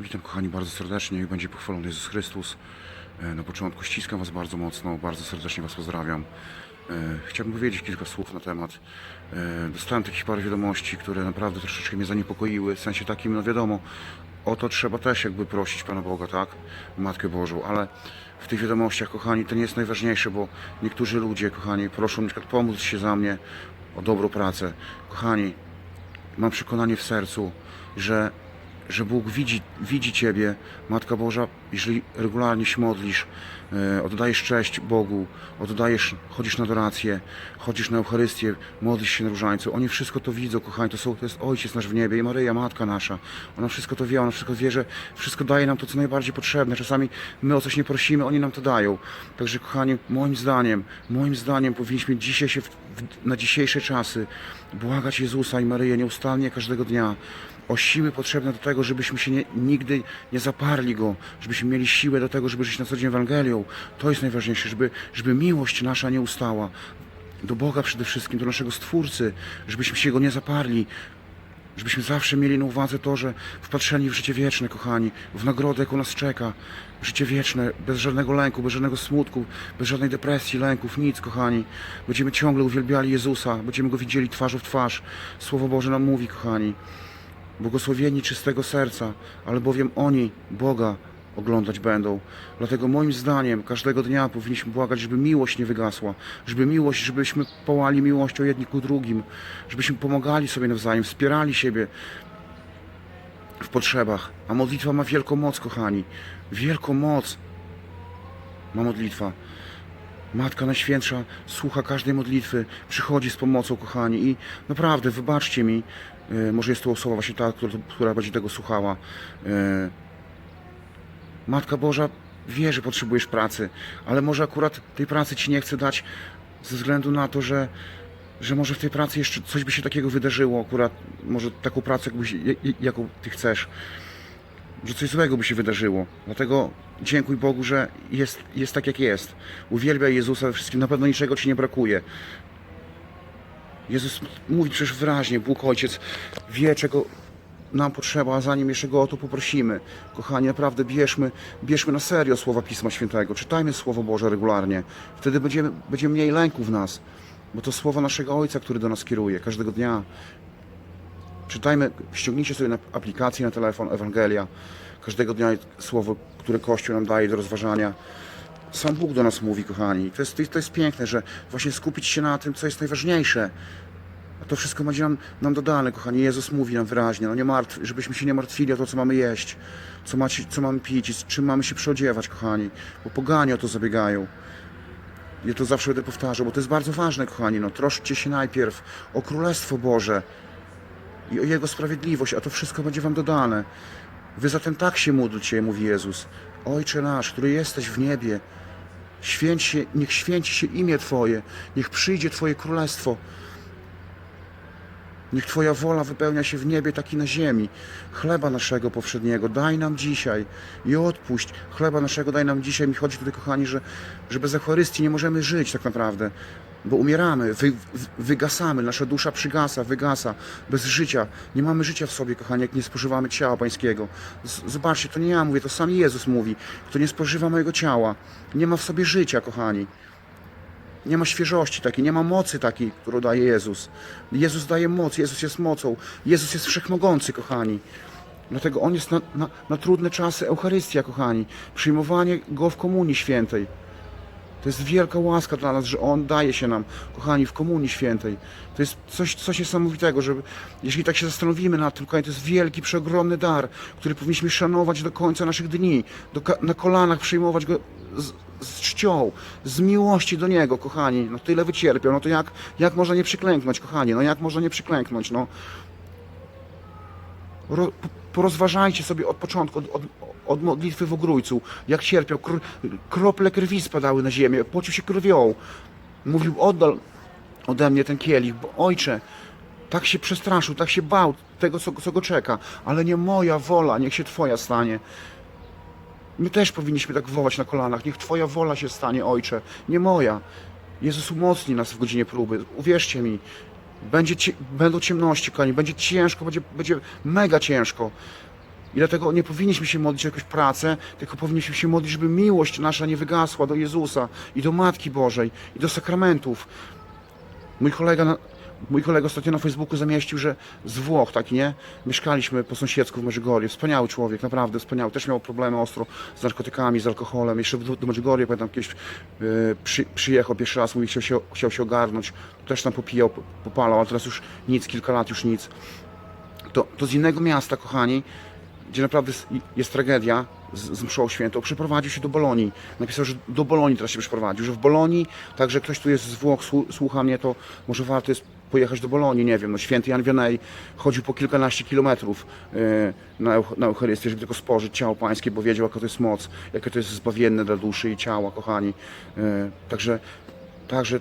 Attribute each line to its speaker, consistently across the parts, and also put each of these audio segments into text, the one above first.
Speaker 1: Witam kochani bardzo serdecznie, niech będzie pochwalony Jezus Chrystus. E, Na początku ściskam Was bardzo mocno, bardzo serdecznie Was pozdrawiam. E, Chciałbym powiedzieć kilka słów na temat. e, Dostałem takich parę wiadomości, które naprawdę troszeczkę mnie zaniepokoiły, w sensie takim, no wiadomo, o to trzeba też jakby prosić Pana Boga, tak? Matkę Bożą, ale w tych wiadomościach, kochani, to nie jest najważniejsze, bo niektórzy ludzie, kochani, proszą na przykład pomóc się za mnie o dobrą pracę. Kochani, mam przekonanie w sercu, że, że Bóg widzi, widzi Ciebie, Matka Boża, jeżeli regularnie się modlisz, e, oddajesz cześć Bogu, oddajesz, chodzisz na adorację, chodzisz na Eucharystię, modlisz się na różańcu. Oni wszystko to widzą, kochani, to, są, to jest Ojciec nasz w niebie i Maryja, Matka nasza. Ona wszystko to wie, ona wszystko wie, że wszystko daje nam to, co najbardziej potrzebne. Czasami my o coś nie prosimy, oni nam to dają. Także, kochani, moim zdaniem, moim zdaniem powinniśmy dzisiaj się w, w, na dzisiejsze czasy błagać Jezusa i Maryję nieustannie każdego dnia o siły potrzebne do tego, żebyśmy się nie, nigdy nie zaparli Go, żebyśmy mieli siłę do tego, żeby żyć na co dzień Ewangelią. To jest najważniejsze, żeby, żeby miłość nasza nie ustała. Do Boga przede wszystkim, do naszego Stwórcy, żebyśmy się Go nie zaparli, żebyśmy zawsze mieli na uwadze to, że wpatrzeni w życie wieczne, kochani, w nagrodę, jaką nas czeka, życie wieczne, bez żadnego lęku, bez żadnego smutku, bez żadnej depresji, lęków, nic, kochani. Będziemy ciągle uwielbiali Jezusa, będziemy Go widzieli twarzą w twarz. Słowo Boże nam mówi, kochani, błogosławieni czystego serca, albowiem oni Boga oglądać będą. Dlatego moim zdaniem każdego dnia powinniśmy błagać, żeby miłość nie wygasła, żeby miłość, żebyśmy połali miłością jedni ku drugim, żebyśmy pomagali sobie nawzajem, wspierali siebie w potrzebach. A modlitwa ma wielką moc, kochani. Wielką moc ma modlitwa. Matka Najświętsza słucha każdej modlitwy, przychodzi z pomocą, kochani. I naprawdę, wybaczcie mi, e, może jest to osoba właśnie ta, która, która będzie tego słuchała. E, Matka Boża wie, że potrzebujesz pracy, ale może akurat tej pracy ci nie chce dać ze względu na to, że, że może w tej pracy jeszcze coś by się takiego wydarzyło, akurat może taką pracę, jakbyś, jaką ty chcesz że coś złego by się wydarzyło. Dlatego dziękuj Bogu, że jest, jest tak jak jest. Uwielbiaj Jezusa we wszystkim, na pewno niczego Ci nie brakuje. Jezus mówi przecież wyraźnie, Bóg Ojciec wie, czego nam potrzeba, a zanim jeszcze Go o to poprosimy. Kochani, naprawdę bierzmy, bierzmy na serio słowa Pisma Świętego. Czytajmy Słowo Boże regularnie. Wtedy będziemy, będzie mniej lęku w nas. Bo to słowo naszego Ojca, który do nas kieruje każdego dnia. Czytajmy, ściągnijcie sobie na aplikację na telefon Ewangelia. Każdego dnia słowo, które Kościół nam daje do rozważania. Sam Bóg do nas mówi, kochani. To jest, to jest piękne, że właśnie skupić się na tym, co jest najważniejsze. A to wszystko będzie nam, nam dodane, kochani. Jezus mówi nam wyraźnie, no nie martw, żebyśmy się nie martwili o to, co mamy jeść, co, macie, co mamy pić z czym mamy się przyodziewać, kochani. Bo poganie o to zabiegają. Ja to zawsze będę powtarzał, bo to jest bardzo ważne, kochani. No, troszczcie się najpierw o Królestwo Boże i o Jego sprawiedliwość, a to wszystko będzie wam dodane. Wy zatem tak się módlcie, mówi Jezus. Ojcze nasz, który jesteś w niebie, święć się, niech święci się imię Twoje, niech przyjdzie Twoje królestwo. Niech Twoja wola wypełnia się w niebie, tak i na ziemi. Chleba naszego powszedniego daj nam dzisiaj i odpuść. Chleba naszego daj nam dzisiaj. Mi chodzi tutaj, kochani, że, że bez Eucharystii nie możemy żyć tak naprawdę, bo umieramy, wy- wygasamy, nasza dusza przygasa, wygasa, bez życia. Nie mamy życia w sobie, kochani, jak nie spożywamy ciała Pańskiego. Z- Zobaczcie, to nie ja mówię, to sam Jezus mówi. Kto nie spożywa mojego ciała, nie ma w sobie życia, kochani. Nie ma świeżości takiej, nie ma mocy takiej, którą daje Jezus. Jezus daje moc, Jezus jest mocą. Jezus jest wszechmogący, kochani. Dlatego On jest na, na, na trudne czasy Eucharystia, kochani. Przyjmowanie Go w Komunii Świętej. To jest wielka łaska dla nas, że On daje się nam, kochani, w Komunii Świętej. To jest coś, coś niesamowitego, żeby, jeżeli tak się zastanowimy nad tym, kochani, to jest wielki, przeogromny dar, który powinniśmy szanować do końca naszych dni, do, na kolanach przyjmować Go z, z czcią, z miłości do Niego, kochani. No tyle wycierpiał, no to jak, jak można nie przyklęknąć, kochani, no jak można nie przyklęknąć, no. Ro, po- porozważajcie sobie od początku, od, od, od modlitwy w ogrójcu, jak cierpiał, kr, krople krwi spadały na ziemię, pocił się krwią. Mówił, oddal ode mnie ten kielich, bo ojcze, tak się przestraszył, tak się bał tego, co, co go czeka, ale nie moja wola, niech się Twoja stanie. My też powinniśmy tak wołać na kolanach, niech Twoja wola się stanie, ojcze, nie moja. Jezus umocni nas w godzinie próby, uwierzcie mi, będzie, cie- będą ciemności, kochani, będzie ciężko, będzie, będzie mega ciężko. I dlatego nie powinniśmy się modlić o jakąś pracę, tylko powinniśmy się modlić, żeby miłość nasza nie wygasła do Jezusa i do Matki Bożej i do sakramentów. Mój kolega, mój kolega ostatnio na Facebooku zamieścił, że z Włoch, tak nie? Mieszkaliśmy po sąsiedzku w Medjugorje. Wspaniały człowiek, naprawdę wspaniały. Też miał problemy ostro z narkotykami, z alkoholem. Jeszcze do, Medjugorje, pamiętam, kiedyś e, przy, przyjechał pierwszy raz, mówi, chciał się, chciał się ogarnąć. Też tam popijał, po- popalał, ale teraz już nic, kilka lat już nic. To, to z innego miasta, kochani, gdzie naprawdę jest, jest tragedia z, z mszą świętą, przeprowadził się do Bolonii. Napisał, że do Bolonii teraz się przeprowadził, że w Bolonii, także ktoś tu jest z Włoch, słu- słucha mnie, to może warto jest pojechać do Bolonii, nie wiem, no święty Jan Wianej chodził po kilkanaście kilometrów e, na, na Eucharystię, żeby tylko spożyć ciało pańskie, bo wiedział, jaka to jest moc, jakie to jest zbawienne dla duszy i ciała, kochani. E, Także, także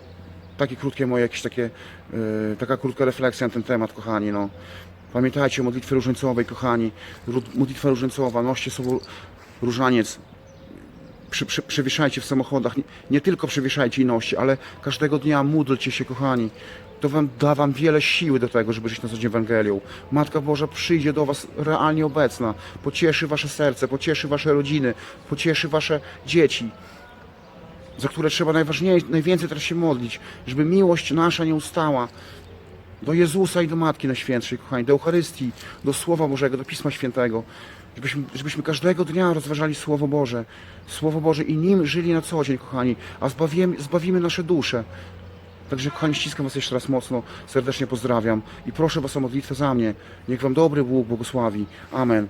Speaker 1: takie krótkie moje jakieś takie, e, taka krótka refleksja na ten temat, kochani, no. Pamiętajcie o modlitwie różańcowej, kochani. Modlitwa różańcowa, noście sobą różaniec. Przy, przy, przewieszajcie w samochodach. Nie, nie tylko przewieszajcie i noście, ale każdego dnia módlcie się, kochani. To wam da wam wiele siły do tego, żeby żyć na co dzień Ewangelią. Matka Boża przyjdzie do was realnie obecna. Pocieszy wasze serce, pocieszy wasze rodziny, pocieszy wasze dzieci za które trzeba najważniej, najwięcej teraz się modlić, żeby miłość nasza nie ustała do Jezusa i do Matki Najświętszej, kochani, do Eucharystii, do Słowa Bożego, do Pisma Świętego, żebyśmy, żebyśmy każdego dnia rozważali Słowo Boże, Słowo Boże i nim żyli na co dzień, kochani, a zbawimy, zbawimy nasze dusze. Także, kochani, ściskam Was jeszcze raz mocno, serdecznie pozdrawiam i proszę Was o modlitwę za mnie. Niech Wam dobry Bóg błogosławi. Amen.